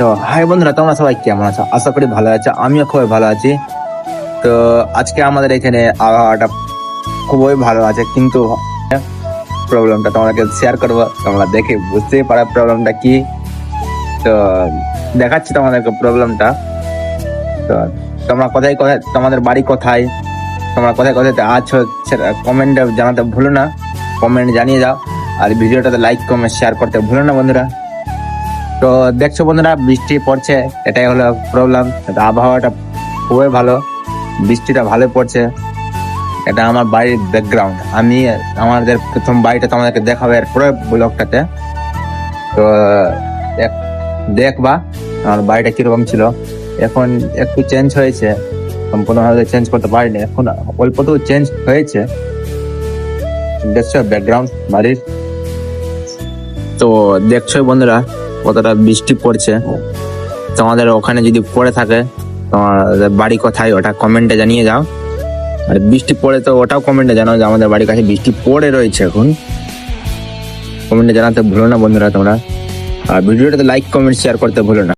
তো হাই বন্ধুরা, তোমরা সবাই কেমন আছো? আশা করি ভালো আছো, আমিও খুবই ভালো আছি। তো, আজকে আমাদের এখানে আবহাওয়াটা খুবই ভালো আছে, কিন্তু প্রবলেমটা তোমাদেরকে শেয়ার করব। তোমরা দেখে বুঝতেই পারো প্রবলেমটা কি। তো, দেখাচ্ছি তোমাদেরকে প্রবলেমটা তো, তোমরা কোথায় কোথায়, তোমাদের বাড়ি কোথায়? তোমরা কোথায় কোথায় আছো, সেটা কমেন্টে জানাতে ভুলো না। কমেন্ট জানিয়ে দাও। আর ভিডিওটাতে লাইক কমেন্ট শেয়ার করতে ভুলো না বন্ধুরা। তো দেখছ বন্ধুরা, বৃষ্টি পড়ছে, এটাই হলো প্রবলেম আবহাওয়াটা খুবই ভালো, বৃষ্টিটা ভালো পড়ছে। এটা আমার বাড়ির ব্যাকগ্রাউন্ড আমি আমাদের প্রথম বাড়িটা তোমাদেরকে দেখাবো এরপরে ব্লগটাতে। তো, দেখ- দেখবা আমার বাড়িটা কীরকম ছিল। এখন একটু চেঞ্জ হয়েছে, সম্পূর্ণভাবে চেঞ্জ করতে পারিনি। এখন অল্প তো চেঞ্জ হয়েছে। দেখছ ব্যাকগ্রাউন্ড বাড়ির? তো দেখছ বন্ধুরা কতটা বৃষ্টি পড়ছে। তোমাদের ওখানে যদি পড়ে থাকে, তোমাদের বাড়ি কোথায় ওটা কমেন্টে জানিয়ে যাও আর বৃষ্টি পড়ে তো ওটাও কমেন্টে জানাও যে আমাদের বাড়ির কাছে বৃষ্টি পড়ে রয়েছে এখন। কমেন্টে জানাতে ভুলো না বন্ধুরা তোমরা। আর ভিডিওটাতে লাইক কমেন্ট শেয়ার করতে ভুলো না।